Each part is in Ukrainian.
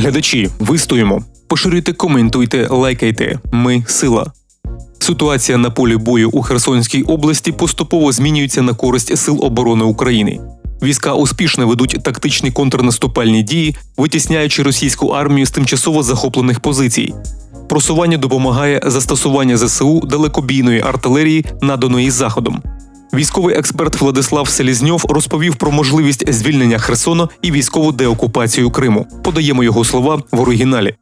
Глядачі, вистоїмо. Поширюйте, коментуйте, лайкайте. Ми сила. Ситуація на полі бою у Херсонській області поступово змінюється на користь сил оборони України. Війська успішно ведуть тактичні контрнаступальні дії, витісняючи російську армію з тимчасово захоплених позицій. Просування допомагає застосування ЗСУ далекобійної артилерії, наданої заходом. Військовий експерт Владислав Селізньов розповів про можливість звільнення Херсона і військову деокупацію Криму. Подаємо його слова в оригіналі.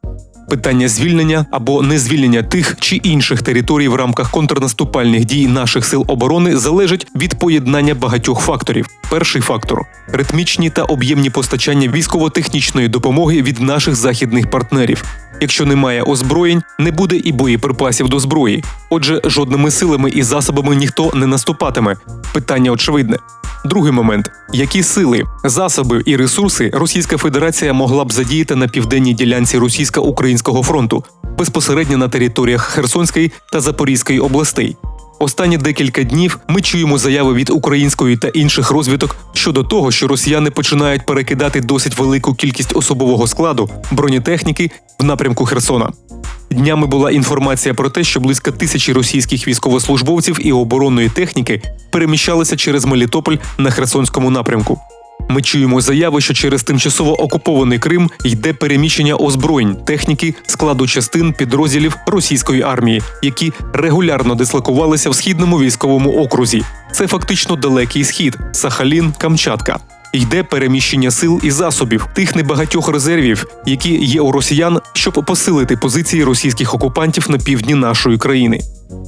Питання звільнення або незвільнення тих чи інших територій в рамках контрнаступальних дій наших сил оборони залежить від поєднання багатьох факторів. Перший фактор ритмічні та об'ємні постачання військово-технічної допомоги від наших західних партнерів. Якщо немає озброєнь, не буде і боєприпасів до зброї. Отже, жодними силами і засобами ніхто не наступатиме. Питання очевидне. Другий момент: які сили, засоби і ресурси Російська Федерація могла б задіяти на південній ділянці російсько-українського фронту безпосередньо на територіях Херсонської та Запорізької областей? Останні декілька днів ми чуємо заяви від української та інших розвідок щодо того, що росіяни починають перекидати досить велику кількість особового складу бронетехніки в напрямку Херсона. Днями була інформація про те, що близько тисячі російських військовослужбовців і оборонної техніки переміщалися через Мелітополь на Херсонському напрямку. Ми чуємо заяви, що через тимчасово окупований Крим йде переміщення озброєнь, техніки, складу частин підрозділів російської армії, які регулярно дислокувалися в східному військовому окрузі. Це фактично далекий схід, Сахалін, Камчатка. Йде переміщення сил і засобів тих небагатьох резервів, які є у росіян, щоб посилити позиції російських окупантів на півдні нашої країни.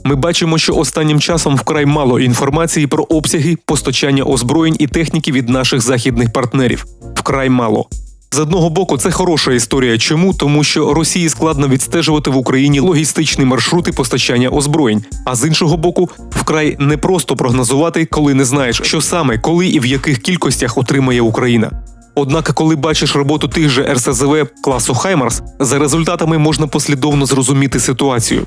Ми бачимо, що останнім часом вкрай мало інформації про обсяги постачання озброєнь і техніки від наших західних партнерів. Вкрай мало. З одного боку, це хороша історія. Чому? Тому що Росії складно відстежувати в Україні логістичні маршрути постачання озброєнь. А з іншого боку, вкрай непросто прогнозувати, коли не знаєш, що саме, коли і в яких кількостях отримає Україна. Однак, коли бачиш роботу тих же РСЗВ класу Хаймарс, за результатами можна послідовно зрозуміти ситуацію.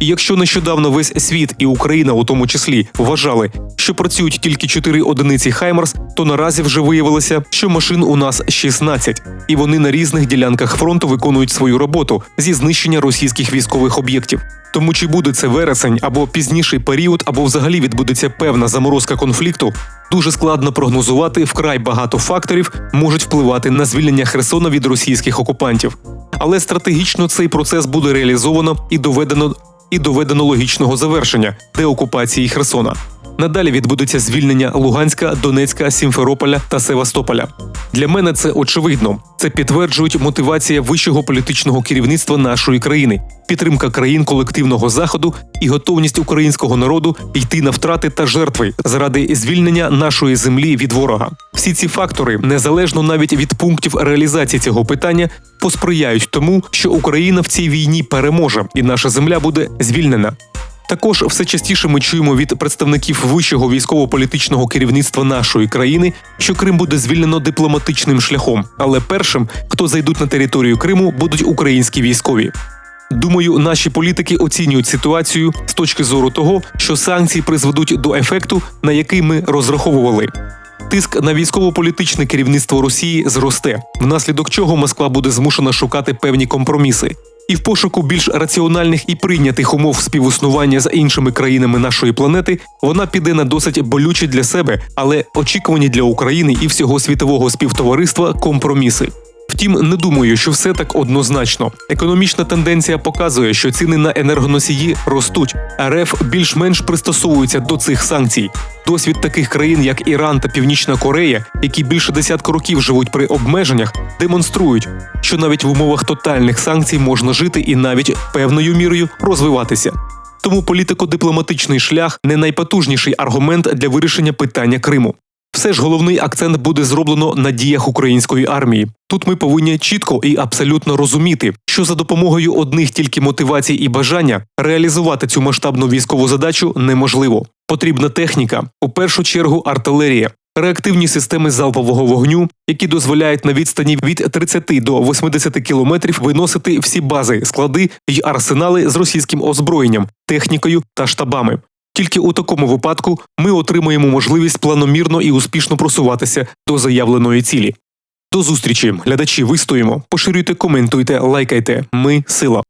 І якщо нещодавно весь світ і Україна у тому числі вважали, що працюють тільки 4 одиниці Хаймарс, то наразі вже виявилося, що машин у нас 16, і вони на різних ділянках фронту виконують свою роботу зі знищення російських військових об'єктів. Тому чи буде це вересень або пізніший період, або взагалі відбудеться певна заморозка конфлікту, дуже складно прогнозувати. Вкрай багато факторів можуть впливати на звільнення Херсона від російських окупантів. Але стратегічно цей процес буде реалізовано і доведено і доведено логічного завершення деокупації Херсона. Надалі відбудеться звільнення Луганська, Донецька, Сімферополя та Севастополя. Для мене це очевидно. Це підтверджують мотивація вищого політичного керівництва нашої країни, підтримка країн колективного заходу і готовність українського народу йти на втрати та жертви заради звільнення нашої землі від ворога. Всі ці фактори, незалежно навіть від пунктів реалізації цього питання, посприяють тому, що Україна в цій війні переможе, і наша земля буде звільнена. Також все частіше ми чуємо від представників вищого військово-політичного керівництва нашої країни, що Крим буде звільнено дипломатичним шляхом, але першим, хто зайдуть на територію Криму, будуть українські військові. Думаю, наші політики оцінюють ситуацію з точки зору того, що санкції призведуть до ефекту, на який ми розраховували. Тиск на військово-політичне керівництво Росії зросте, внаслідок чого Москва буде змушена шукати певні компроміси. І в пошуку більш раціональних і прийнятих умов співіснування з іншими країнами нашої планети вона піде на досить болючі для себе, але очікувані для України і всього світового співтовариства компроміси. Втім, не думаю, що все так однозначно. Економічна тенденція показує, що ціни на енергоносії ростуть. РФ більш-менш пристосовується до цих санкцій. Досвід таких країн, як Іран та Північна Корея, які більше десятку років живуть при обмеженнях, демонструють, що навіть в умовах тотальних санкцій можна жити і навіть певною мірою розвиватися. Тому політико-дипломатичний шлях не найпотужніший аргумент для вирішення питання Криму. Все ж головний акцент буде зроблено на діях української армії. Тут ми повинні чітко і абсолютно розуміти, що за допомогою одних тільки мотивацій і бажання реалізувати цю масштабну військову задачу неможливо. Потрібна техніка, у першу чергу артилерія, реактивні системи залпового вогню, які дозволяють на відстані від 30 до 80 кілометрів виносити всі бази, склади й арсенали з російським озброєнням, технікою та штабами. Тільки у такому випадку ми отримаємо можливість планомірно і успішно просуватися до заявленої цілі. До зустрічі, глядачі, вистоїмо. Поширюйте, коментуйте, лайкайте. Ми сила.